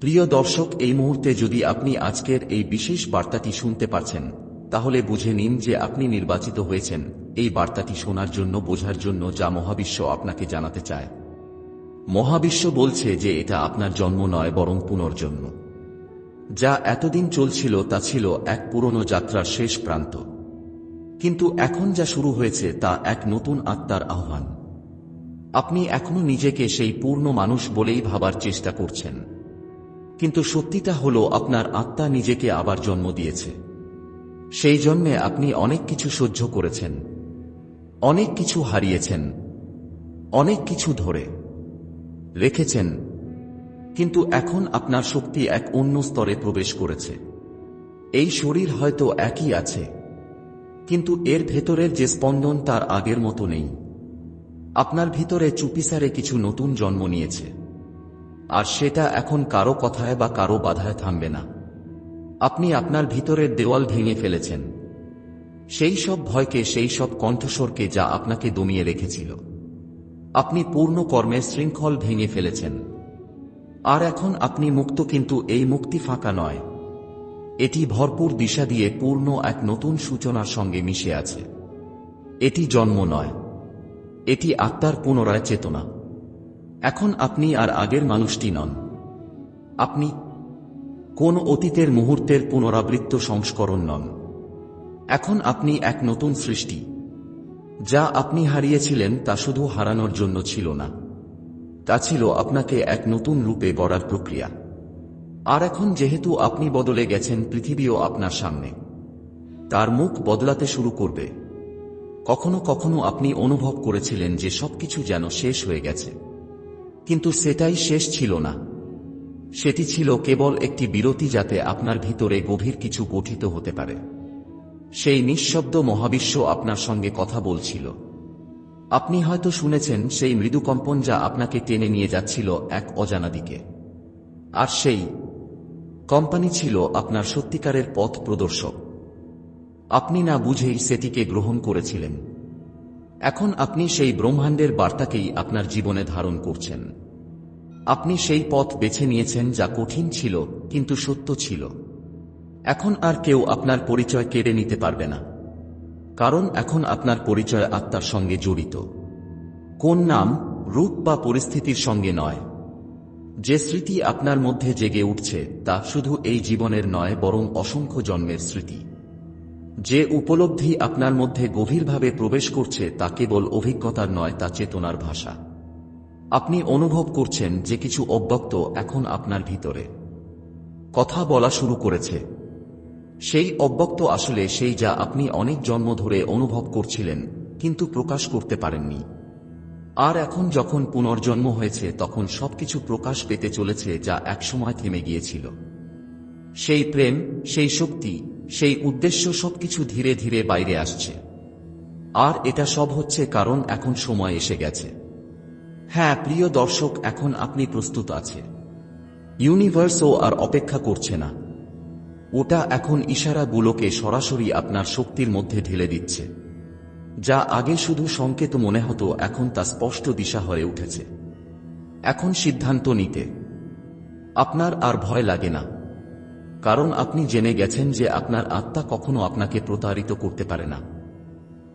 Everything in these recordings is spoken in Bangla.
প্রিয় দর্শক, এই মুহূর্তে যদি আপনি আজকের এই বিশেষ বার্তাটি শুনতে পারছেন, তাহলে বুঝে নিন যে আপনি নির্বাচিত হয়েছেন। এই বার্তাটি শোনার জন্য, বোঝার জন্য যা মহাবিশ্ব আপনাকে জানাতে চায়। মহাবিশ্ব বলছে যে এটা আপনার জন্ম নয়, বরং পুনর্জন্ম। যা এতদিন চলছিল, তা ছিল এক পুরনো যাত্রার শেষ প্রান্ত। কিন্তু এখন যা শুরু হয়েছে, তা এক নতুন আত্মার আহ্বান। আপনি এখনও নিজেকে সেই পূর্ণ মানুষ বলেই ভাবার চেষ্টা করছেন। কিন্তু সত্যিটা হল, আপনার আত্মা নিজেকে আবার জন্ম দিয়েছে। সেই জন্যে আপনি অনেক কিছু সহ্য করেছেন, অনেক কিছু হারিয়েছেন, অনেক কিছু ধরে রেখেছেন, কিন্তু এখন আপনার শক্তি এক অন্য স্তরে প্রবেশ করেছে। এই শরীর হয়তো একই আছে, কিন্তু এর ভেতরের যে স্পন্দন তার আগের মতো নেই। আপনার ভিতরে চুপিসারে কিছু নতুন জন্ম নিয়েছে। আর সেটা এখন কারও কথায় বা কারও বাধায় থামবে না। আপনি আপনার ভিতরের দেওয়াল ভেঙে ফেলেছেন। সেই সব ভয়কে, সেই সব কণ্ঠস্বরকে যা আপনাকে দমিয়ে রেখেছিল। আপনি পূর্ণ কর্মের শৃঙ্খল ভেঙে ফেলেছেন। আর এখন আপনি মুক্ত, কিন্তু এই মুক্তি ফাঁকা নয়। এটি ভরপুর দিশা দিয়ে পূর্ণ এক নতুন সূচনার সঙ্গে মিশে আছে। এটি জন্ম নয়। এটি আত্মার পুনরায় চেতনা। এখন আপনি আর আগের মানুষটি নন। আপনি কোন অতীতের মুহূর্তের পুনরাবৃত্ত সংস্করণ নন। এখন আপনি এক নতুন সৃষ্টি। যা আপনি হারিয়েছিলেন তা শুধু হারানোর জন্য ছিল না। তা ছিল আপনাকে এক নতুন রূপে গড়ার প্রক্রিয়া। আর এখন যেহেতু আপনি বদলে গেছেন, পৃথিবীও আপনার সামনে। তার মুখ বদলাতে শুরু করবে। কখনো কখনো আপনি অনুভব করেছিলেন যে সবকিছু যেন শেষ হয়ে গেছে। কিন্তু সেটাই শেষ ছিল না। সেটি ছিল কেবল একটি বিরতি যাতে আপনার ভিতরে গভীর কিছু গঠিত হতে পারে। সেই নিঃশব্দ মহাবিশ্ব আপনার সঙ্গে কথা বলছিল। আপনি হয়তো শুনেছেন সেই মৃদুকম্পন যা আপনাকে টেনে নিয়ে যাচ্ছিল এক অজানা দিকে। আর সেই কোম্পানি ছিল আপনার সত্যিকারের পথ প্রদর্শক। আপনি না বুঝেই সেটিকে গ্রহণ করেছিলেন। এখন আপনি সেই ব্রহ্মাণ্ডের বার্তাকেই আপনার জীবনে ধারণ করছেন। আপনি সেই পথ বেছে নিয়েছেন যা কঠিন ছিল, কিন্তু সত্য ছিল। এখন আর কেউ আপনার পরিচয় কেড়ে নিতে পারবে না। কারণ এখন আপনার পরিচয় আত্মার সঙ্গে জড়িত। কোন নাম, রূপ বা পরিস্থিতির সঙ্গে নয়। যে স্মৃতি আপনার মধ্যে জেগে উঠছে, তা শুধু এই জীবনের নয়, বরং অসংখ্য জন্মের স্মৃতি। যে উপলব্ধি আপনার মধ্যে গভীরভাবে প্রবেশ করছে তা কেবল অভিজ্ঞতার নয়, তা চেতনার ভাষা। আপনি অনুভব করছেন যে কিছু অব্যক্ত এখন আপনার ভিতরে। কথা বলা শুরু করেছে। সেই অব্যক্ত আসলে সেই যা আপনি অনেক জন্ম ধরে অনুভব করছিলেন, কিন্তু প্রকাশ করতে পারেননি। আর এখন যখন পুনর্জন্ম হয়েছে, তখন সবকিছু প্রকাশ পেতে চলেছে যা একসময় থেমে গিয়েছিল। সেই প্রেম, সেই শক্তি সেই উদ্দেশ্য সবকিছু ধীরে ধীরে বাইরে আসছে। আর এটা সব হচ্ছে কারণ এখন সময় এসে গেছে। হ্যাঁ প্রিয় দর্শক, এখন আপনি প্রস্তুত আছে ইউনিভার্সও আর অপেক্ষা করছে না। ওটা এখন ইশারাগুলোকে সরাসরি আপনার শক্তির মধ্যে ঢেলে দিচ্ছে। যা আগে শুধু সংকেত মনে হতো, এখন তা স্পষ্ট দিশা হয়ে উঠেছে। এখন সিদ্ধান্ত নিতে। আপনার আর ভয় লাগে না। কারণ আপনি জেনে গেছেন যে আপনার আত্মা কখনো আপনাকে প্রতারিত করতে পারে না।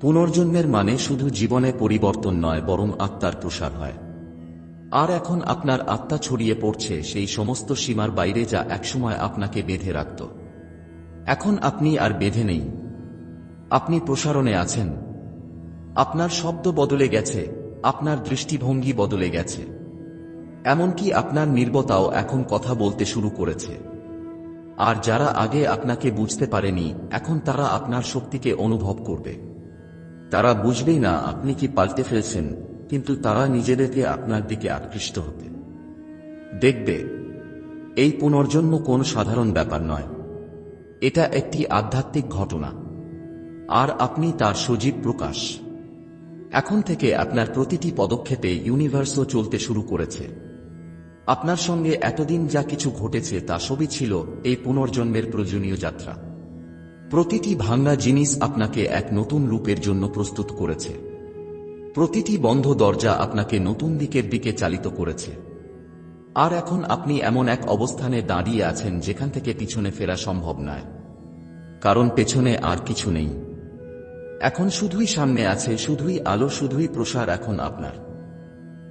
পুনর্জন্মের মানে শুধু জীবনে পরিবর্তন নয়, বরং আত্মার প্রসার হয়। আর এখন আপনার আত্মা ছড়িয়ে পড়ছে সেই সমস্ত সীমার বাইরে যা একসময় আপনাকে বেঁধে রাখত। এখন আপনি আর বেঁধে নেই। আপনি প্রসারণে আছেন। আপনার শব্দ বদলে গেছে, আপনার দৃষ্টিভঙ্গি বদলে গেছে। এমনকি আপনার নির্বতাও এখন কথা বলতে শুরু করেছে। আর যারা আগে আপনাকে বুঝতে পারেনি, এখন তারা আপনার শক্তিকে অনুভব করবে। তারা বুঝবেই না আপনি কি পাল্টে ফেলছেন, কিন্তু তারা নিজেদেরকে আপনার দিকে আকৃষ্ট হতে। দেখবে, এই পুনর্জন্ম কোন সাধারণ ব্যাপার নয়। এটা একটি আধ্যাত্মিক ঘটনা। আর আপনি তার সজীব প্রকাশ। এখন থেকে আপনার প্রতিটি পদক্ষেপে ইউনিভার্সও চলতে শুরু করেছে। আপনার সঙ্গে এতদিন যা কিছু ঘটেছে তা সবই ছিল এই পুনর্জন্মের প্রয়োজনীয় যাত্রা। প্রতিটি ভাঙ্গা জিনিস আপনাকে এক নতুন রূপের জন্য প্রস্তুত করেছে। প্রতিটি বন্ধ দরজা আপনাকে নতুন দিকের দিকে চালিত করেছে। আর এখন আপনি এমন এক অবস্থানে দাঁড়িয়ে আছেন যেখান থেকে পিছনে ফেরা সম্ভব নয়। কারণ পেছনে আর কিছু নেই। এখন শুধুই সামনে আছে, শুধুই আলো, শুধুই প্রসার এখন আপনার।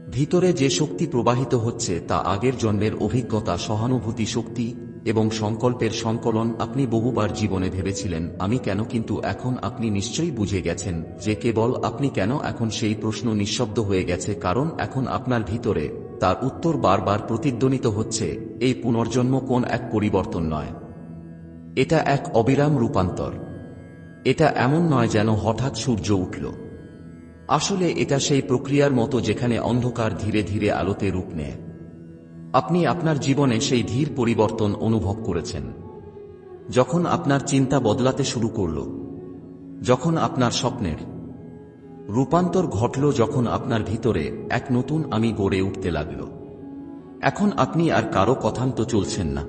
ভিতরে যে শক্তি প্রবাহিত হচ্ছে তা আগের জন্মের অভিজ্ঞতা, সহানুভূতি শক্তি এবং সংকল্পের সংকলন আপনি বহুবার জীবনে ভেবেছিলেন, আমি কেন কিন্তু এখন আপনি নিশ্চয়ই বুঝে গেছেন যে কেবল আপনি কেন এখন সেই প্রশ্ন নিঃশব্দ হয়ে গেছে, কারণ এখন আপনার ভিতরে তার উত্তর বারবার প্রতিধ্বনিত হচ্ছে, এই পুনর্জন্ম কোন এক পরিবর্তন নয়। এটা এক অবিরাম রূপান্তর। এটা এমন নয় যেন হঠাৎ সূর্য উঠল। আসলে এটা সেই প্রক্রিয়ার মতো যেখানে অন্ধকার ধীরে ধীরে আলোতে রূপ নেয়। আপনি আপনার জীবনে সেই ধীর পরিবর্তন অনুভব করেছেন। যখন আপনার চিন্তা বদলাতে শুরু করল, যখন আপনার স্বপ্নের রূপান্তর ঘটল, যখন আপনার ভিতরে এক নতুন আমি গড়ে উঠতে লাগল। এখন আপনি আর কারও কথান্ত চলছেন না।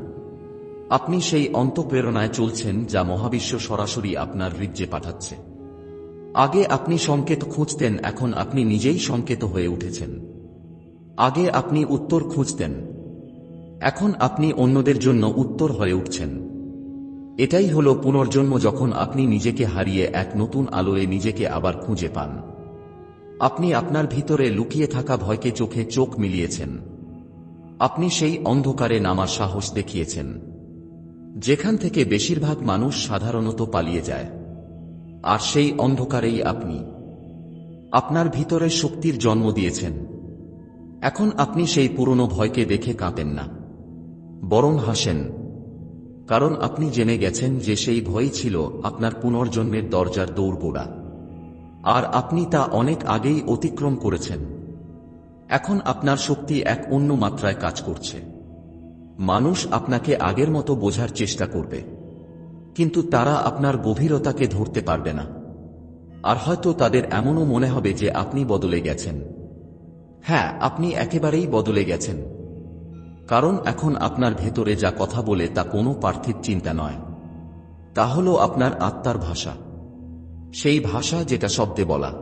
আপনি সেই অন্তঃপ্রেরণায় চলছেন যা মহাবিশ্ব সরাসরি আপনার হৃদ্যে পাঠাচ্ছে। আগে আপনি সংকেত খুঁজতেন, এখন আপনি নিজেই সংকেত হয়ে উঠেছেন। আগে আপনি উত্তর খুঁজতেন, এখন আপনি অন্যদের জন্য উত্তর হয়ে উঠছেন। এটাই হল পুনর্জন্ম যখন আপনি নিজেকে হারিয়ে এক নতুন আলোয় নিজেকে আবার খুঁজে পান। আপনি আপনার ভিতরে লুকিয়ে থাকা ভয়কে চোখে চোখ মিলিয়েছেন। আপনি সেই অন্ধকারে নামার সাহস দেখিয়েছেন। যেখান থেকে বেশিরভাগ মানুষ সাধারণত পালিয়ে যায়। আর সেই অন্ধকারেই আপনি। আপনার ভিতরে শক্তির জন্ম দিয়েছেন। এখন আপনি সেই পুরনো ভয়কে দেখে কাঁপেন না। বরং হাসেন। কারণ আপনি জেনে গেছেন যে সেই ভয়ই ছিল আপনার পুনর্জন্মের দরজার দৌড়গোড়া আর আপনি তা অনেক আগেই অতিক্রম করেছেন। এখন আপনার শক্তি এক অন্য মাত্রায় কাজ করছে। মানুষ আপনাকে আগের মতো বোঝার চেষ্টা করবে। কিন্তু তারা আপনার গভীরতাকে ধরতে পারবে না। আর হয়তো তাদের এমনও মনে হবে যে আপনি বদলে গেছেন। হ্যাঁ আপনি একেবারেই বদলে গেছেন। কারণ এখন আপনার ভেতরে যা কথা বলে তা কোনো পার্থিব চিন্তা নয়। তা হল আপনার আত্মার ভাষা। সেই ভাষা যেটা শব্দে বলা।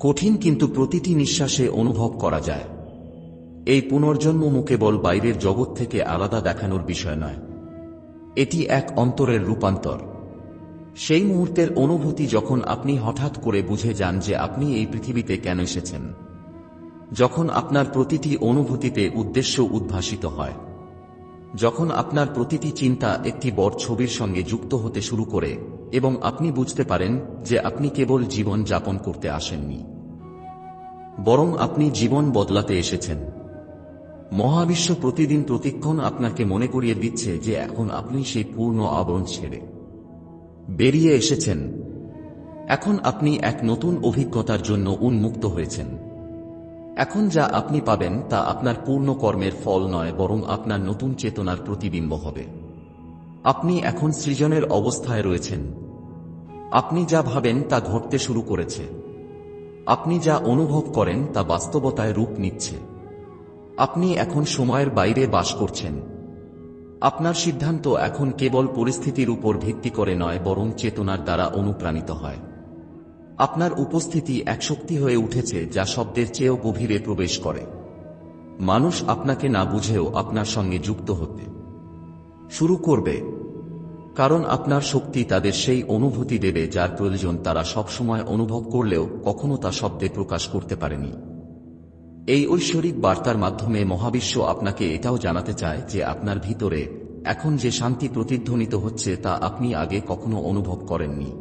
কঠিন কিন্তু প্রতিটি নিঃশ্বাসে অনুভব করা যায়। এই পুনর্জন্ম কেবল বাইরের জগৎ থেকে আলাদা দেখানোর বিষয় নয়। এটি এক অন্তরের রূপান্তর। সেই মুহূর্তের অনুভূতি যখন আপনি হঠাৎ করে বুঝে যান যে আপনি এই পৃথিবীতে কেন এসেছেন, যখন আপনার প্রতিটি অনুভূতিতে উদ্দেশ্য উদ্ভাসিত হয়, যখন আপনার প্রতিটি চিন্তা একটি বড় ছবির সঙ্গে যুক্ত হতে শুরু করে এবং আপনি বুঝতে পারেন যে আপনি কেবল জীবন যাপন করতে আসেননি, বরং আপনি জীবন বদলাতে এসেছেন। মহাবিশ্ব প্রতিদিন প্রতিক্ষণ আপনাকে মনে করিয়ে দিচ্ছে যে এখন আপনি সেই পূর্ণ আবরণ ছেড়ে বেরিয়ে এসেছেন। এখন আপনি এক নতুন অভিজ্ঞতার জন্য উন্মুক্ত হয়েছেন। এখন যা আপনি পাবেন তা আপনার পূর্ণ কর্মের ফল নয়, বরং আপনার নতুন চেতনার প্রতিবিম্ব হবে। আপনি এখন সৃজনের অবস্থায় রয়েছেন। আপনি যা ভাবেন তা ঘটতে শুরু করেছে। আপনি যা অনুভব করেন তা বাস্তবতায় রূপ নিচ্ছে। আপনি এখন সময়ের বাইরে বাস করছেন। আপনার সিদ্ধান্ত এখন কেবল পরিস্থিতির উপর ভিত্তি করে নয়, বরং চেতনার দ্বারা অনুপ্রাণিত হয়। আপনার উপস্থিতি এক শক্তি হয়ে উঠেছে যা শব্দের চেয়েও গভীরে প্রবেশ করে। মানুষ আপনাকে না বুঝেও আপনার সঙ্গে যুক্ত হতে শুরু করবে, কারণ আপনার শক্তি তাদের সেই অনুভূতি দেবে যার প্রয়োজন তারা সবসময় অনুভব করলেও কখনো তা শব্দে প্রকাশ করতে পারেনি। এই ঐশ্বরিক বার্তার মাধ্যমে মহাবিশ্ব আপনাকে এটাও জানাতে চায় যে আপনার ভিতরে এখন যে শান্তি প্রতিধ্বনিত হচ্ছে তা আপনি আগে কখনো অনুভব করেননি।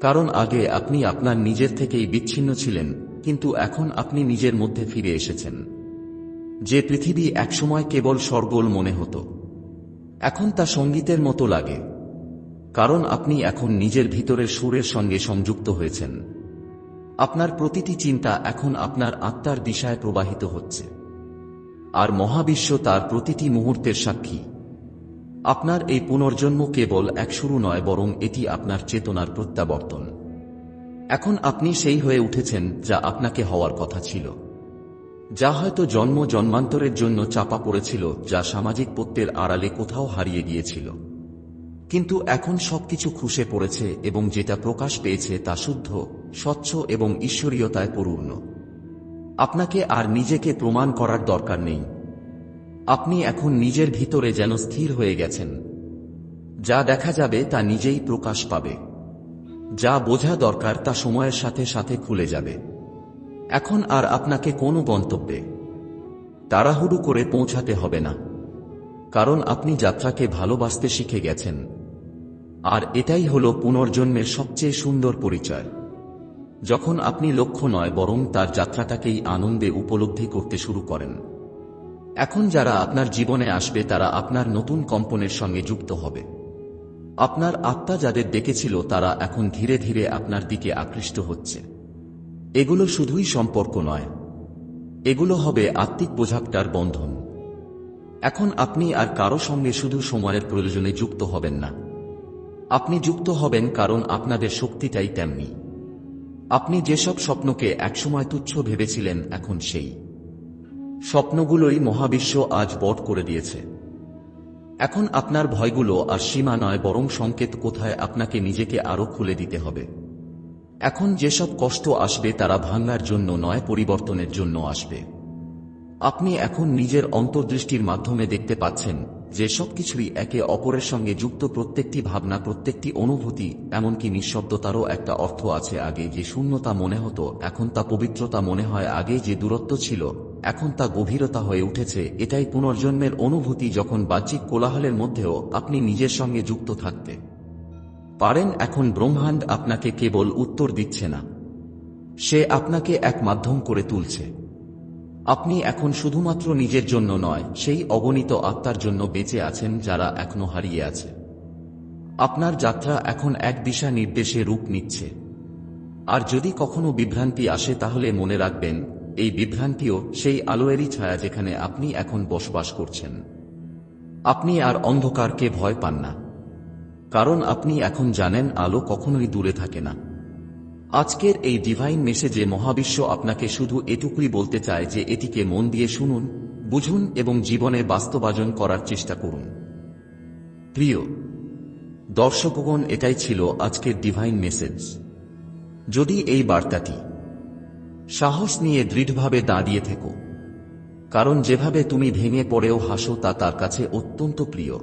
কারণ আগে আপনি আপনার নিজের থেকেই বিচ্ছিন্ন ছিলেন, কিন্তু এখন আপনি নিজের মধ্যে ফিরে এসেছেন। যে পৃথিবী একসময় কেবল স্বর্গল মনে হতো। এখন তা সঙ্গীতের মতো লাগে। কারণ আপনি এখন নিজের ভিতরের সুরের সঙ্গে সংযুক্ত হয়েছেন। আপনার প্রতিটি চিন্তা এখন আপনার আত্মার দিশায় প্রবাহিত হচ্ছে। আর মহাবিশ্ব তার প্রতিটি মুহূর্তের সাক্ষী। আপনার এই পুনর্জন্ম কেবল এক শুরু নয়, বরং এটি আপনার চেতনার প্রত্যাবর্তন। এখন আপনি সেই হয়ে উঠেছেন যা আপনাকে হওয়ার কথা ছিল। যা হয়তো জন্ম জন্মান্তরের জন্য চাপা পড়েছিল, যা সামাজিক পত্যের আড়ালে কোথাও হারিয়ে গিয়েছিল। কিন্তু এখন সবকিছু খুশে পড়েছে এবং যেটা প্রকাশ পেয়েছে তা শুদ্ধ। স্বচ্ছ এবং ঈশ্বরীয়তায় পূর্ণ। আপনাকে আর নিজেকে প্রমাণ করার দরকার নেই। আপনি এখন নিজের ভিতরে যেন স্থির হয়ে গেছেন। যা দেখা যাবে তা নিজেই প্রকাশ পাবে। যা বোঝা দরকার তা সময়ের সাথে সাথে খুলে যাবে। এখন আর আপনাকে কোনো গন্তব্যে তাড়াহুড়ো করে পৌঁছাতে হবে না। কারণ আপনি যাত্রাকে ভালোবাসতে শিখে গেছেন। আর এটাই হল পুনর্জন্মের সবচেয়ে সুন্দর পরিচয়। যখন আপনি লক্ষ্য নয় বরং তার যাত্রাটাকেই আনন্দে উপলব্ধি করতে শুরু করেন। এখন যারা আপনার জীবনে আসবে তারা আপনার নতুন কম্পনের সঙ্গে যুক্ত হবে। আপনার আত্মা যাদের ডেকেছিল তারা এখন ধীরে ধীরে আপনার দিকে আকৃষ্ট হচ্ছে। এগুলো শুধুই সম্পর্ক নয়। এগুলো হবে আত্মিক বোঝাপটার বন্ধন। এখন আপনি আর কারও সঙ্গে শুধু সময়ের প্রয়োজনে যুক্ত হবেন না। আপনি যুক্ত হবেন কারণ আপনাদের শক্তিটাই তেমনি। আপনি যেসব স্বপ্নকে একসময় তুচ্ছ ভেবেছিলেন, এখন সেই। স্বপ্নগুলোই মহাবিশ্ব আজ বট করে দিয়েছে। এখন আপনার ভয়গুলো আর সীমা নয়, বরং সংকেত কোথায় আপনাকে নিজেকে আরও খুলে দিতে হবে। এখন যেসব কষ্ট আসবে, তারা ভাঙার জন্য নয়, পরিবর্তনের জন্য আসবে। আপনি এখন নিজের অন্তর্দৃষ্টির মাধ্যমে দেখতে পাচ্ছেন যে সবকিছুই একে অপরের সঙ্গে যুক্ত প্রত্যেকটি ভাবনা, প্রত্যেকটি অনুভূতি, এমনকি নিঃশব্দতারও একটা অর্থ আছে আগে যে শূন্যতা মনে হতো, এখন তা পবিত্রতা মনে হয় আগে যে দূরত্ব ছিল, এখন তা গভীরতা হয়ে উঠেছে। এটাই পুনর্জন্মের অনুভূতি যখন বাহ্যিক কোলাহলের মধ্যেও আপনি নিজের সঙ্গে যুক্ত থাকতে পারেন, এখন ব্রহ্মাণ্ড আপনাকে কেবল উত্তর দিচ্ছে না। সে আপনাকে এক মাধ্যম করে তুলছে। আপনি এখন শুধুমাত্র নিজের জন্য নয়, সেই অগণিত আত্মার জন্য বেঁচে আছেন যারা এখনও হারিয়ে আছে। আপনার যাত্রা এখন এক দিশা নির্দেশে রূপ নিচ্ছে। আর যদি কখনো বিভ্রান্তি আসে তাহলে মনে রাখবেন, এই বিভ্রান্তিও সেই আলোয়েরই ছায়া যেখানে আপনি এখন বসবাস করছেন। আপনি আর অন্ধকারকে ভয় পান না। কারণ আপনি এখন জানেন আলো কখনোই দূরে থাকে না। আজকের এই ডিভাইন মেসেজে মহাবিশ্ব আপনাকে শুধু এটুকুই বলতে চায় যে এটিকে মন দিয়ে শুনুন, বুঝুন এবং জীবনে বাস্তবায়ন করার চেষ্টা করুন। প্রিয়, দর্শকগণ, এটাই ছিল আজকের ডিভাইন মেসেজ যদি এই বার্তাটি সাহস নিয়ে দৃঢ়ভাবে দাঁড়িয়ে থেকো, কারণ যেভাবে তুমি ভেঙে পড়েও হাসো তা তার কাছে অত্যন্ত প্রিয়।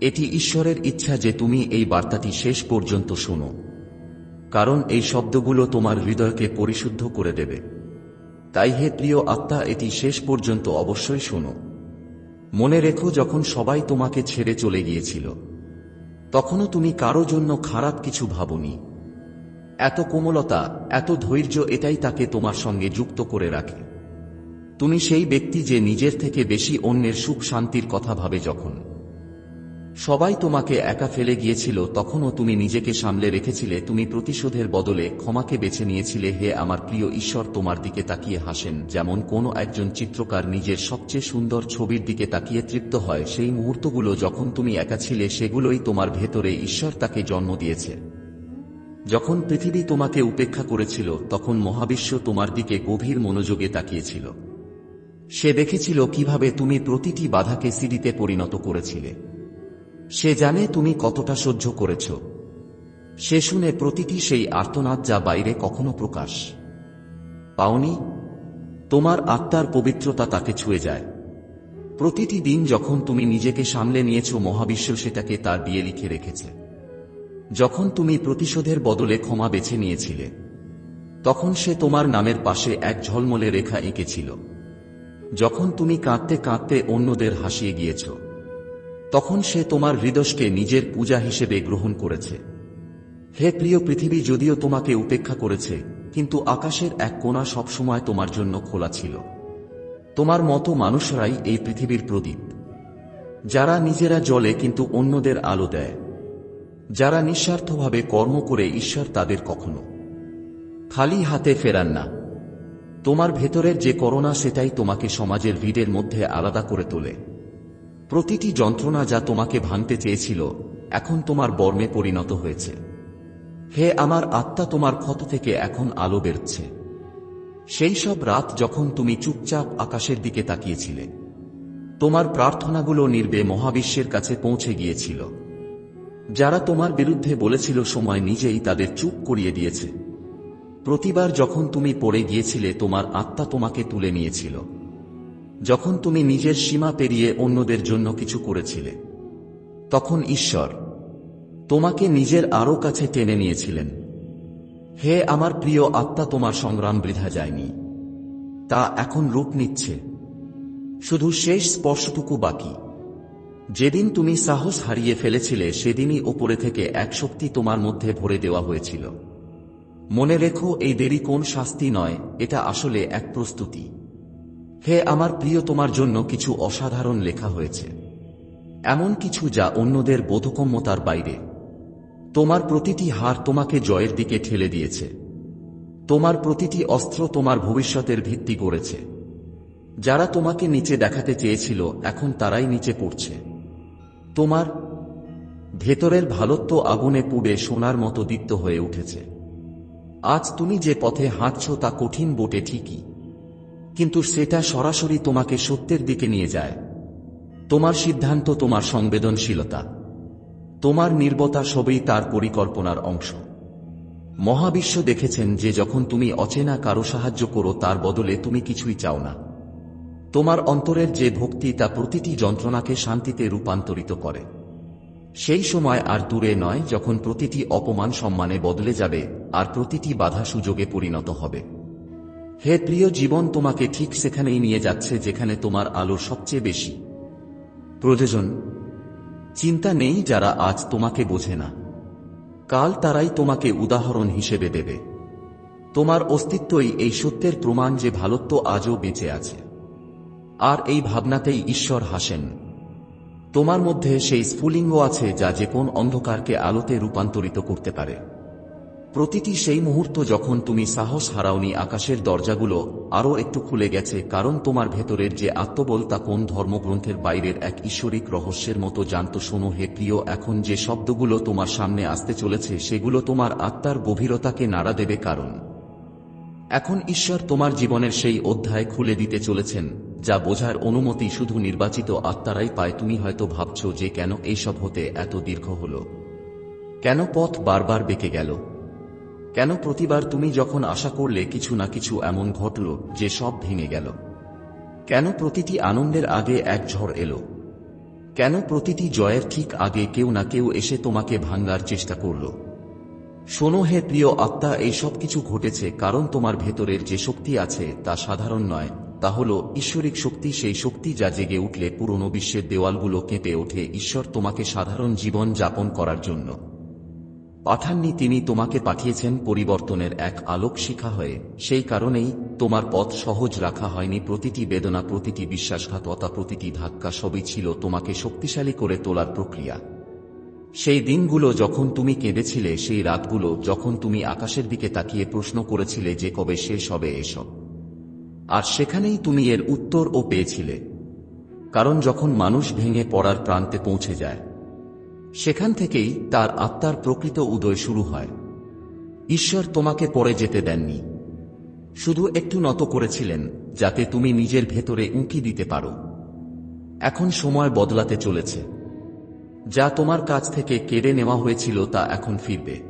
এটি ঈশ্বরের ইচ্ছা যে তুমি এই বার্তাটি শেষ পর্যন্ত শোনো। কারণ এই শব্দগুলো তোমার হৃদয়কে পরিশুদ্ধ করে দেবে। তাই হে প্রিয় আত্মা, এটি শেষ পর্যন্ত অবশ্যই শোনো। মনে রেখো যখন সবাই তোমাকে ছেড়ে চলে গিয়েছিল, তখনও তুমি কারও জন্য খারাপ কিছু ভাবনি। এত কোমলতা, এত ধৈর্য, এটাই তাকে তোমার সঙ্গে যুক্ত করে রাখে। তুমি সেই ব্যক্তি যে নিজের থেকে বেশি অন্যের সুখ শান্তির কথা ভাবে যখন। সবাই তোমাকে একা ফেলে গিয়েছিল, তখনও তুমি নিজেকে সামলে রেখেছিলে, তুমি প্রতিশোধের বদলে ক্ষমাকে বেছে নিয়েছিলে, হে আমার প্রিয় ঈশ্বর, তোমার দিকে তাকিয়ে হাসেন, যেমন কোনো একজন চিত্রকার নিজের সবচেয়ে সুন্দর ছবির দিকে তাকিয়ে তৃপ্ত হয়, সেই মুহূর্তগুলো যখন তুমি একা ছিলে, সেগুলোই তোমার ভেতরে ঈশ্বর তাকে জন্ম দিয়েছে। যখন পৃথিবী তোমাকে উপেক্ষা করেছিল, তখন মহাবিশ্ব তোমার দিকে গভীর মনোযোগে তাকিয়েছিল। সে দেখেছিল কীভাবে তুমি প্রতিটি বাধাকে সিঁড়িতে পরিণত করেছিলে। সে জানে তুমি কতটা সহ্য করেছ। সে শুনে প্রতিটি সেই আর্তনাদ যা বাইরে কখনো প্রকাশ পাওনি। তোমার আত্মার পবিত্রতা তাকে ছুঁয়ে যায়। প্রতিটি দিন যখন তুমি নিজেকে সামলে নিয়েছ, মহাবিশ্ব সেটাকে তার দিয়ে লিখে রেখেছে। যখন তুমি প্রতিশোধের বদলে ক্ষমা বেছে নিয়েছিলে, তখন সে তোমার নামের পাশে এক ঝলমলে রেখা এঁকেছিল। যখন তুমি কাঁদতে কাঁদতে অন্যদের হাসিয়ে গিয়েছ তখন সে তোমার হৃদয়কে নিজের পূজা হিসেবে গ্রহণ করেছে। হে প্রিয় পৃথিবী, যদিও তোমাকে উপেক্ষা করেছে, কিন্তু আকাশের এক কোণা সবসময় তোমার জন্য খোলা ছিল। তোমার মতো মানুষরাই এই পৃথিবীর প্রদীপ। যারা নিজেরা জলে কিন্তু অন্যদের আলো দেয়। যারা নিঃস্বার্থভাবে কর্ম করে, ঈশ্বর তাদের কখনো। খালি হাতে ফেরান না। তোমার ভেতরের যে করোনা সেটাই তোমাকে সমাজের ভিড়ের মধ্যে আলাদা করে তোলে। প্রতিটি যন্ত্রণা যা তোমাকে ভাঙতে চেয়েছিল, এখন তোমার বর্মে পরিণত হয়েছে। হে আমার আত্মা, তোমার ক্ষত থেকে এখন আলো বেরোচ্ছে। সেই সব রাত যখন তুমি চুপচাপ আকাশের দিকে তাকিয়েছিলে, তোমার প্রার্থনাগুলো নির্বে মহাবিশ্বের কাছে পৌঁছে গিয়েছিল। যারা তোমার বিরুদ্ধে বলেছিল সময় নিজেই তাদের চুপ করিয়ে দিয়েছে। প্রতিবার যখন তুমি পড়ে গিয়েছিলে, তোমার আত্মা তোমাকে তুলে নিয়েছিল। যখন তুমি নিজের সীমা পেরিয়ে অন্যদের জন্য কিছু করেছিলে, তখন ঈশ্বর তোমাকে নিজের আরও কাছে টেনে নিয়েছিলেন। হে আমার প্রিয় আত্মা, তোমার সংগ্রাম বৃথা যায়নি। তা এখন রূপ নিচ্ছে। শুধু শেষ স্পর্শটুকু বাকি। যেদিন তুমি সাহস হারিয়ে ফেলেছিলে, সেদিনই ওপরে থেকে এক শক্তি তোমার মধ্যে ভরে দেওয়া হয়েছিল। মনে রেখো, এই দেরি কোন শাস্তি নয়, এটা আসলে এক প্রস্তুতি। হে আমার প্রিয়, তোমার জন্য কিছু অসাধারণ লেখা হয়েছে। এমন কিছু যা অন্যদের বোধকম্যতার বাইরে। তোমার প্রতিটি হার তোমাকে জয়ের দিকে ঠেলে দিয়েছে। তোমার প্রতিটি অস্ত্র তোমার ভবিষ্যতের ভিত্তি করেছে। যারা তোমাকে নিচে দেখাতে চেয়েছিল, এখন তারাই নিচে পড়ছে। তোমার ভেতরের ভালত্ব আগুনে পুড়ে সোনার মতো দীপ্ত হয়ে উঠেছে। আজ তুমি যে পথে হাঁটছ তা কঠিন বোটে ঠিকই। কিন্তু সেটা সরাসরি তোমাকে সত্যের দিকে নিয়ে যায়। তোমার সিদ্ধান্ত তোমার সংবেদনশীলতা। তোমার নির্বতা সবই তার পরিকল্পনার অংশ। মহাবিশ্ব দেখেছেন যে যখন তুমি অচেনা কারও সাহায্য করো, তার বদলে তুমি কিছুই চাও না। তোমার অন্তরের যে ভক্তি, তা প্রতিটি যন্ত্রণাকে শান্তিতে রূপান্তরিত করে। সেই সময় আর দূরে নয়, যখন প্রতিটি অপমান সম্মানে বদলে যাবে, আর প্রতিটি বাধা সুযোগে পরিণত হবে। হে প্রিয় জীবন, তোমাকে ঠিক সেখানেই নিয়ে যাচ্ছে যেখানে তোমার আলো সবচেয়ে বেশি। প্রয়োজন, চিন্তা নেই যারা আজ তোমাকে বোঝে না। কাল তারাই তোমাকে উদাহরণ হিসেবে দেবে। তোমার অস্তিত্বই এই সত্যের প্রমাণ যে ভালত্ব আজও বেঁচে আছে। আর এই ভাবনাতেই ঈশ্বর হাসেন। তোমার মধ্যে সেই স্ফুলিঙ্গ আছে যা যে কোন অন্ধকারকে আলোতে রূপান্তরিত করতে পারে। প্রতিটি সেই মুহূর্ত যখন তুমি সাহস হারাওনি আকাশের দরজাগুলো, আরও একটু খুলে গেছে কারণ তোমার ভেতরের যে আত্মবল তা কোন ধর্মগ্রন্থের বাইরের এক ঈশ্বরিক রহস্যের মতো জানত, শোনো হে প্রিয়, এখন যে শব্দগুলো তোমার সামনে আসতে চলেছে সেগুলো তোমার আত্মার গভীরতাকে নাড়া দেবে কারণ। এখন ঈশ্বর তোমার জীবনের সেই অধ্যায় খুলে দিতে চলেছেন, যা বোঝার অনুমতি শুধু নির্বাচিত আত্মারাই পায়, তুমি হয়তো ভাবছ যে কেন এইসব হতে এত দীর্ঘ হল। কেন পথ বারবার বেঁকে গেল? কেন প্রতিবার তুমি যখন আশা করলে কিছু না কিছু এমন ঘটল যে সব ভেঙে গেল? কেন প্রতিটি আনন্দের আগে এক ঝড় এলো? কেন প্রতিটি জয়ের ঠিক আগে কেউ না কেউ এসে তোমাকে ভাঙ্গার চেষ্টা করল? শোনো হে প্রিয় আত্মা, এই সব কিছু ঘটেছে কারণ তোমার ভেতরের যে শক্তি আছে তা সাধারণ নয়, তা হল ঈশ্বরিক শক্তি, সেই শক্তি যা জেগে উঠলে পুরনো বিশ্বের দেওয়ালগুলো কেঁপে ওঠে ঈশ্বর তোমাকে সাধারণ জীবন যাপন করার জন্য। পাঠাননি তিনি তোমাকে পাঠিয়েছেন পরিবর্তনের এক আলোক শিখা হয়ে। সেই কারণেই তোমার পথ সহজ রাখা হয়নি। প্রতিটি বেদনা, প্রতিটি বিশ্বাসঘাতকতা, প্রতিটি ধাক্কা সবই ছিল তোমাকে শক্তিশালী করে তোলার প্রক্রিয়া। সেই দিনগুলো যখন তুমি কেঁদেছিলে, সেই রাতগুলো যখন তুমি আকাশের দিকে তাকিয়ে প্রশ্ন করেছিলে যে কবে শেষ হবে এসব। আর সেখানেই তুমি এর উত্তরও পেয়েছিলে। কারণ যখন মানুষ ভেঙে পড়ার প্রান্তে পৌঁছে যায় সেখান থেকেই তার আত্মার প্রকৃত উদয় শুরু হয়। ঈশ্বর তোমাকে পরে যেতে দেননি। শুধু একটু নত করেছিলেন, যাতে তুমি নিজের ভেতরে উঁকি দিতে পারো। এখন সময় বদলাতে চলেছে। যা তোমার কাছ থেকে কেড়ে নেওয়া হয়েছিল তা এখন ফিরবে।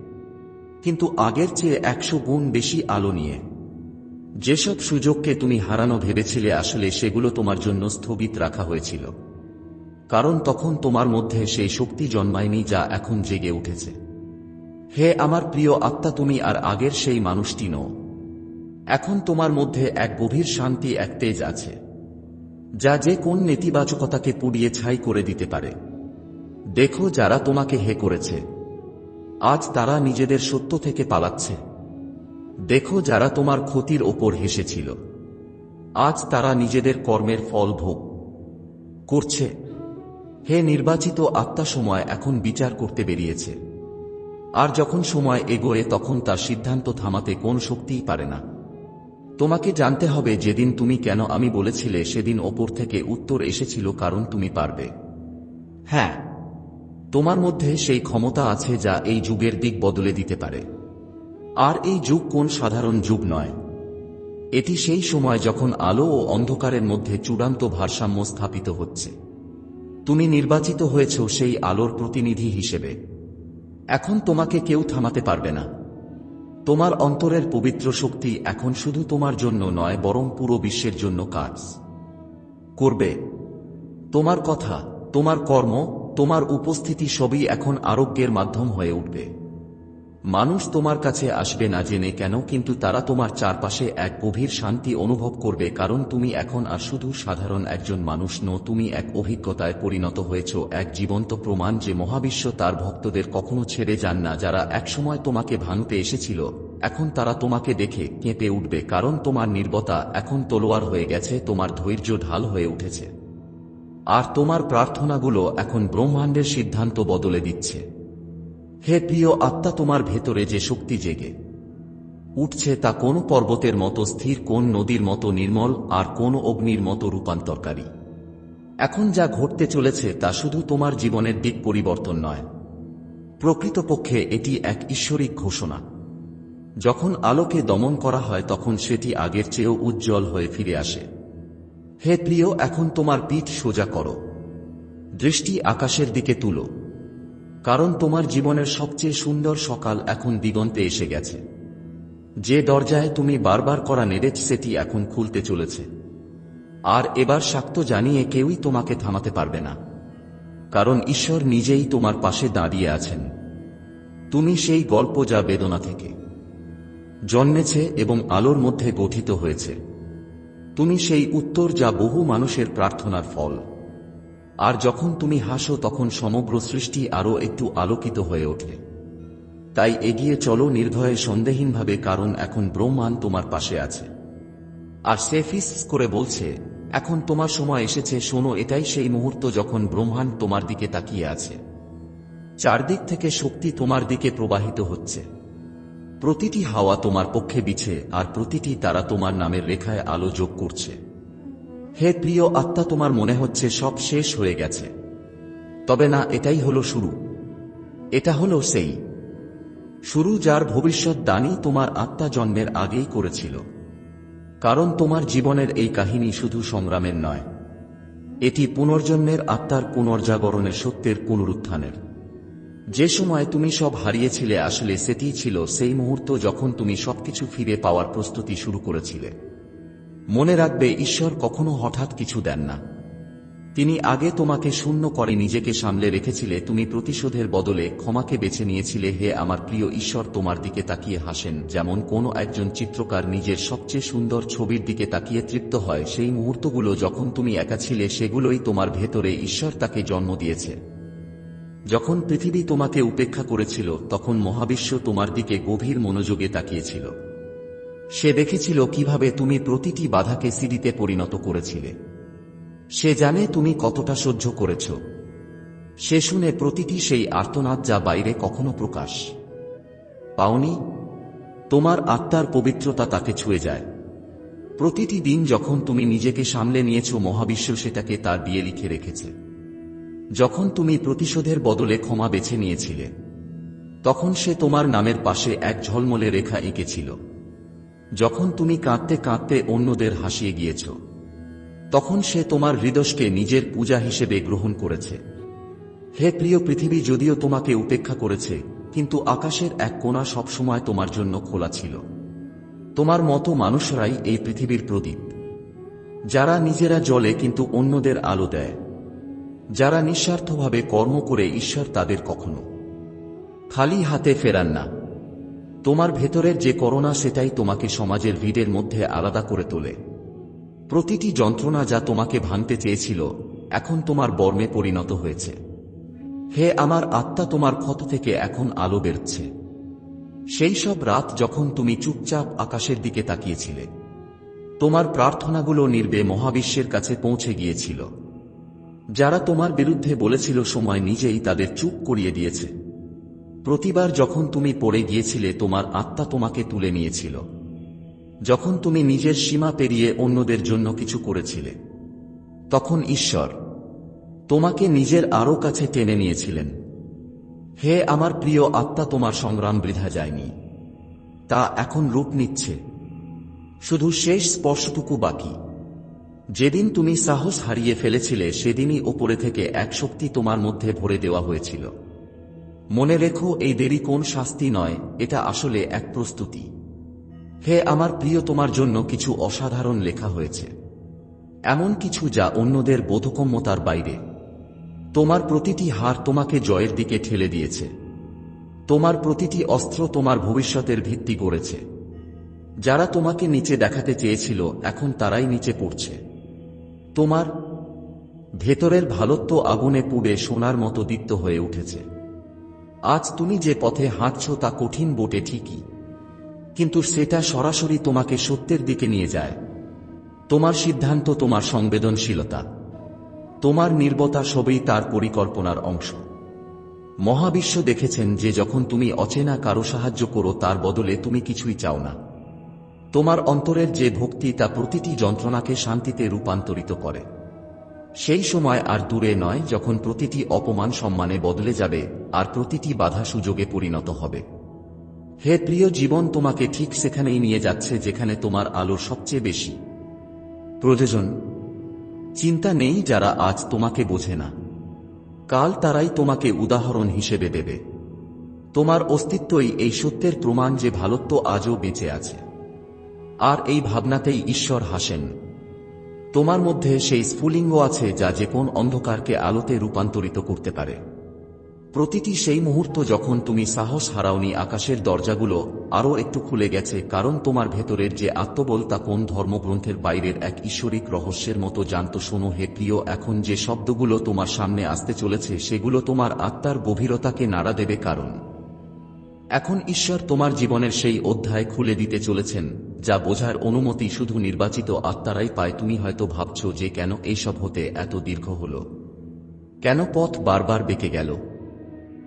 কিন্তু আগের চেয়ে একশো গুণ বেশি আলো নিয়ে। যেসব সুযোগকে তুমি হারানো ভেবেছিলে, আসলে সেগুলো তোমার জন্য স্থগিত রাখা হয়েছিল। কারণ তখন তোমার মধ্যে সেই শক্তি জন্মায়নি যা এখন জেগে উঠেছে। হে আমার প্রিয় আত্মা, তুমি আর আগের সেই মানুষটি নও। এখন তোমার মধ্যে এক গভীর শান্তি, এক তেজ আছে, যা যে কোন নেতিবাচকতাকে পুড়িয়ে ছাই করে দিতে পারে। দেখো যারা তোমাকে হে করেছে। আজ তারা নিজেদের সত্য থেকে পালাচ্ছে। দেখো যারা তোমার ক্ষতির ওপর হেসেছিল। আজ তারা নিজেদের কর্মের ফল ভোগ করছে। হে নির্বাচিত আত্মা সময় এখন বিচার করতে বেরিয়েছে। আর যখন সময় এগোয় তখন তার সিদ্ধান্ত থামাতে কোন শক্তিই পারে না। তোমাকে জানতে হবে যেদিন তুমি কেন আমি বলেছিলে সেদিন ওপর থেকে উত্তর এসেছিল কারণ তুমি পারবে। হ্যাঁ তোমার মধ্যে সেই ক্ষমতা আছে যা এই যুগের দিক বদলে দিতে পারে। আর এই যুগ কোন সাধারণ যুগ নয়। এটি সেই সময় যখন আলো ও অন্ধকারের মধ্যে চূড়ান্ত ভারসাম্য স্থাপিত হচ্ছে। তুমি নির্বাচিত হয়েছ সেই আলোর প্রতিনিধি হিসেবে। এখন তোমাকে কেউ থামাতে পারবে না। তোমার অন্তরের পবিত্র শক্তি এখন শুধু তোমার জন্য নয়, বরং পুরো বিশ্বের জন্য কাজ করবে। তোমার কথা, তোমার কর্ম, তোমার উপস্থিতি সবই এখন আরোগ্যের মাধ্যম হয়ে উঠবে। মানুষ তোমার কাছে আসবে না জেনে কেন, কিন্তু তারা তোমার চারপাশে এক গভীর শান্তি অনুভব করবে, কারণ তুমি এখন আর শুধু সাধারণ একজন মানুষ নো তুমি এক অভিজ্ঞতায় পরিণত হয়েছ, এক জীবন্ত প্রমাণ যে মহাবিশ্ব তার ভক্তদের কখনো ছেড়ে যান না, যারা একসময় তোমাকে ভাঙতে এসেছিল, এখন তারা তোমাকে দেখে কেঁপে উঠবে, কারণ তোমার নির্বতা এখন তলোয়ার হয়ে গেছে, তোমার ধৈর্য ঢাল হয়ে উঠেছে। আর তোমার প্রার্থনাগুলো এখন ব্রহ্মাণ্ডের সিদ্ধান্ত বদলে দিচ্ছে। হে প্রিয় আত্মা, তোমার ভেতরে যে শক্তি জেগে, উঠছে তা কোন পর্বতের মতো স্থির, কোন নদীর মতো নির্মল, আর কোন অগ্নির মতো রূপান্তরকারী? এখন যা ঘটতে চলেছে তা শুধু তোমার জীবনের দিক পরিবর্তন নয়। প্রকৃতপক্ষে এটি এক ঈশ্বরিক ঘোষণা। যখন আলোকে দমন করা হয়, তখন সেটি আগের চেয়েও উজ্জ্বল হয়ে ফিরে আসে। হে প্রিয়, এখন তোমার পিঠ সোজা করো। দৃষ্টি আকাশের দিকে তুলো। কারণ তোমার জীবনের সবচেয়ে সুন্দর সকাল এখন দিগন্তে এসে গেছে। যে দরজায় তুমি বারবার করা নেড়েছ, সেটি এখন খুলতে চলেছে। আর এবার শাক্ত জানিয়ে কেউই তোমাকে থামাতে পারবে না। কারণ ঈশ্বর নিজেই তোমার পাশে দাঁড়িয়ে আছেন। তুমি সেই গল্প যা বেদনা থেকে জন্মেছে এবং আলোর মধ্যে গঠিত হয়েছে। তুমি সেই উত্তর যা বহু মানুষের প্রার্থনার ফল। আর যখন তুমি হাসো তখন সমগ্র সৃষ্টি আরও একটু আলোকিত হয়ে ওঠে। তাই এগিয়ে চলো নির্ভয়ে সন্দেহীনভাবে কারণ এখন ব্রহ্মাণ তোমার পাশে আছে। আর সে ফিস করে বলছে, এখন তোমার সময় এসেছে, শোনো, এটাই সেই মুহূর্ত যখন ব্রহ্মাণ্ড তোমার দিকে তাকিয়ে আছে। চারদিক থেকে শক্তি তোমার দিকে প্রবাহিত হচ্ছে। প্রতিটি হাওয়া তোমার পক্ষে বিছে, আর প্রতিটি তারা তোমার নামের রেখায় আলো যোগ করছে। হে প্রিয় আত্মা, তোমার মনে হচ্ছে সব শেষ হয়ে গেছে। তবে না, এটাই হলো শুরু। এটা হলো সেই। শুরু যার ভবিষ্যৎ দানি তোমার আত্মা জন্মের আগেই করেছিল। কারণ তোমার জীবনের এই কাহিনী শুধু সংগ্রামের নয়, এটি পুনর্জন্মের আত্মার পুনর্জাগরণের সত্যের পুনরুত্থানের। যে সময় তুমি সব হারিয়েছিলে, আসলে সেটিই ছিল সেই মুহূর্ত যখন তুমি সবকিছু ফিরে পাওয়ার প্রস্তুতি শুরু করেছিলে। মনে রাখবে ঈশ্বর কখনো হঠাৎ কিছু দেন না। তিনি আগে তোমাকে শূন্য করে নিজেকে সামলে রেখেছিলে, তুমি প্রতিশোধের বদলে ক্ষমাকে বেছে নিয়েছিলে। হে আমার প্রিয় ঈশ্বর, তোমার দিকে তাকিয়ে হাসেন, যেমন কোনো একজন চিত্রকার নিজের সবচেয়ে সুন্দর ছবির দিকে তাকিয়ে তৃপ্ত হয়। সেই মুহূর্তগুলো যখন তুমি একা ছিলে, সেগুলোই তোমার ভেতরে ঈশ্বর তাকে জন্ম দিয়েছে। যখন পৃথিবী তোমাকে উপেক্ষা করেছিল, তখন মহাবিশ্ব তোমার দিকে গভীর মনোযোগে তাকিয়েছিল। সে দেখেছিল কীভাবে তুমি প্রতিটি বাধাকে সিঁড়িতে পরিণত করেছিলে। সে জানে তুমি কতটা সহ্য করেছ। সে শুনে প্রতিটি সেই আর্তনাদ যা বাইরে কখনো প্রকাশ পাওনি। তোমার আত্মার পবিত্রতা তাকে ছুঁয়ে যায়। প্রতিটি দিন যখন তুমি নিজেকে সামলে নিয়েছ, মহাবিশ্ব সেটাকে তার দিয়ে লিখে রেখেছে। যখন তুমি প্রতিশোধের বদলে ক্ষমা বেছে নিয়েছিলে, তখন সে তোমার নামের পাশে এক ঝলমলে রেখা এঁকেছিল। যখন তুমি কাঁদতে কাঁদতে অন্যদের হাসিয়ে গিয়েছ, তখন সে তোমার হৃদয়কে নিজের পূজা হিসেবে গ্রহণ করেছে। হে প্রিয় পৃথিবী, যদিও তোমাকে উপেক্ষা করেছে, কিন্তু আকাশের এক কোণা সবসময় তোমার জন্য খোলা ছিল। তোমার মতো মানুষরাই এই পৃথিবীর প্রদীপ। যারা নিজেরা জলে কিন্তু অন্যদের আলো দেয়। যারা নিঃস্বার্থভাবে কর্ম করে ঈশ্বর তাদের কখনো। খালি হাতে ফেরান না। তোমার ভেতরের যে করোনা সেটাই তোমাকে সমাজের ভিড়ের মধ্যে আলাদা করে তোলে। প্রতিটি যন্ত্রণা যা তোমাকে ভাঙতে চেয়েছিল, এখন তোমার বর্মে পরিণত হয়েছে। হে আমার আত্মা, তোমার ক্ষত থেকে এখন আলো বেরোচ্ছে। সেই সব রাত যখন তুমি চুপচাপ আকাশের দিকে তাকিয়েছিলে, তোমার প্রার্থনাগুলো নির্বে মহাবিশ্বের কাছে পৌঁছে গিয়েছিল। যারা তোমার বিরুদ্ধে বলেছিল, সময় নিজেই তাদের চুপ করিয়ে দিয়েছে। প্রতিবার যখন তুমি পড়ে গিয়েছিলে, তোমার আত্মা তোমাকে তুলে নিয়েছিল। যখন তুমি নিজের সীমা পেরিয়ে অন্যদের জন্য কিছু করেছিলে, তখন ঈশ্বর তোমাকে নিজের আরও কাছে টেনে নিয়েছিলেন। হে আমার প্রিয় আত্মা, তোমার সংগ্রাম বৃথা যায়নি। তা এখন রূপ নিচ্ছে। শুধু শেষ স্পর্শটুকু বাকি। যেদিন তুমি সাহস হারিয়ে ফেলেছিলে, সেদিনই ওপরে থেকে এক শক্তি তোমার মধ্যে ভরে দেওয়া হয়েছিল। মনে রেখো এই দেরি কোন শাস্তি নয়, এটা আসলে এক প্রস্তুতি। হে আমার প্রিয়, তোমার জন্য কিছু অসাধারণ লেখা হয়েছে। এমন কিছু যা অন্যদের বোধকম্যতার বাইরে। তোমার প্রতিটি হার তোমাকে জয়ের দিকে ঠেলে দিয়েছে। তোমার প্রতিটি অস্ত্র তোমার ভবিষ্যতের ভিত্তি করেছে। যারা তোমাকে নিচে দেখাতে চেয়েছিল, এখন তারাই নিচে পড়ছে। তোমার ভেতরের ভালত্ব আগুনে পুড়ে সোনার মতো দীপ্ত হয়ে উঠেছে। আজ তুমি যে পথে হাঁটছ তা কঠিন বটে ঠিকই। কিন্তু সেটা সরাসরি তোমাকে সত্যের দিকে নিয়ে যায়। তোমার সিদ্ধান্ত তোমার সংবেদনশীলতা। তোমার নির্বতা সবই তার পরিকল্পনার অংশ। মহাবিশ্ব দেখেছেন যে যখন তুমি অচেনা কারও সাহায্য করো তার বদলে তুমি কিছুই চাও না। তোমার অন্তরের যে ভক্তি তা প্রতিটি যন্ত্রণাকে শান্তিতে রূপান্তরিত করে। সেই সময় আর দূরে নয় যখন প্রতিটি অপমান সম্মানে বদলে যাবে, আর প্রতিটি বাধা সুযোগে পরিণত হবে। হে প্রিয় জীবন, তোমাকে ঠিক সেখানেই নিয়ে যাচ্ছে যেখানে তোমার আলোর সবচেয়ে বেশি। প্রয়োজন, চিন্তা নেই যারা আজ তোমাকে বোঝে না। কাল তারাই তোমাকে উদাহরণ হিসেবে দেবে। তোমার অস্তিত্বই এই সত্যের প্রমাণ যে ভালত্ব আজও বেঁচে আছে। আর এই ভাবনাতেই ঈশ্বর হাসেন। তোমার মধ্যে সেই স্ফুলিঙ্গ আছে যা যে কোন অন্ধকারকে আলোতে রূপান্তরিত করতে পারে। প্রতিটি সেই মুহূর্ত যখন তুমি সাহস হারাওনি আকাশের দরজাগুলো আরও একটু খুলে গেছে কারণ তোমার ভেতরের যে আত্মবল তা কোন ধর্মগ্রন্থের বাইরের এক ঈশ্বরিক রহস্যের মতো জানত, শোনো হে প্রিয়, এখন যে শব্দগুলো তোমার সামনে আসতে চলেছে সেগুলো তোমার আত্মার গভীরতাকে নাড়া দেবে কারণ। এখন ঈশ্বর তোমার জীবনের সেই অধ্যায় খুলে দিতে চলেছেন। যা বোঝার অনুমতি শুধু নির্বাচিত আত্মারাই পায়। তুমি হয়তো ভাবছ যে কেন এইসব হতে এত দীর্ঘ হল। কেন পথ বারবার বেঁকে গেল?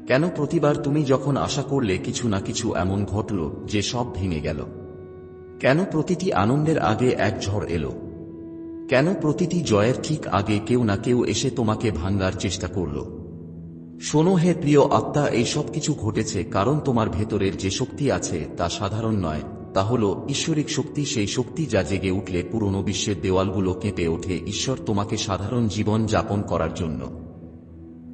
কেন প্রতিবার তুমি যখন আশা করলে কিছু না কিছু এমন ঘটল যে সব ভেঙে গেল? কেন প্রতিটি আনন্দের আগে এক ঝড় এলো? কেন প্রতিটি জয়ের ঠিক আগে কেউ না কেউ এসে তোমাকে ভাঙ্গার চেষ্টা করল? শোনো হে প্রিয় আত্মা, এই সব কিছু ঘটেছে কারণ তোমার ভেতরের যে শক্তি আছে তা সাধারণ নয় তা হল, ঈশ্বরিক শক্তি সেই শক্তি যা জেগে উঠলে পুরনো বিশ্বের দেওয়ালগুলো কেঁপে ওঠে, ঈশ্বর তোমাকে সাধারণ জীবন যাপন করার জন্য।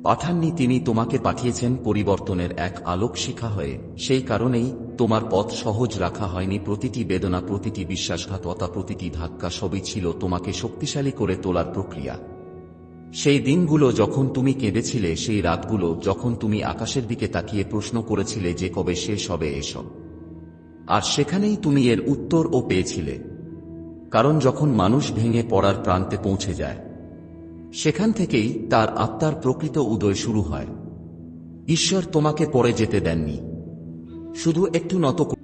পাঠাননি তিনি তোমাকে পাঠিয়েছেন পরিবর্তনের এক আলোক শিখা হয়ে। সেই কারণেই তোমার পথ সহজ রাখা হয়নি, প্রতিটি বেদনা, প্রতিটি বিশ্বাসঘাতকতা, প্রতিটি ধাক্কা সবই ছিল তোমাকে শক্তিশালী করে তোলার প্রক্রিয়া। সেই দিনগুলো যখন তুমি কেঁদেছিলে, সেই রাতগুলো যখন তুমি আকাশের দিকে তাকিয়ে প্রশ্ন করেছিলে যে কবে শেষ হবে এসব। আর সেখানেই তুমি এর উত্তরও পেয়েছিলে। কারণ যখন মানুষ ভেঙে পড়ার প্রান্তে পৌঁছে যায়, সেখান থেকেই তার আত্মার প্রকৃত উদয় শুরু হয়। ঈশ্বর তোমাকে পড়ে যেতে দেননি। শুধু একটু নত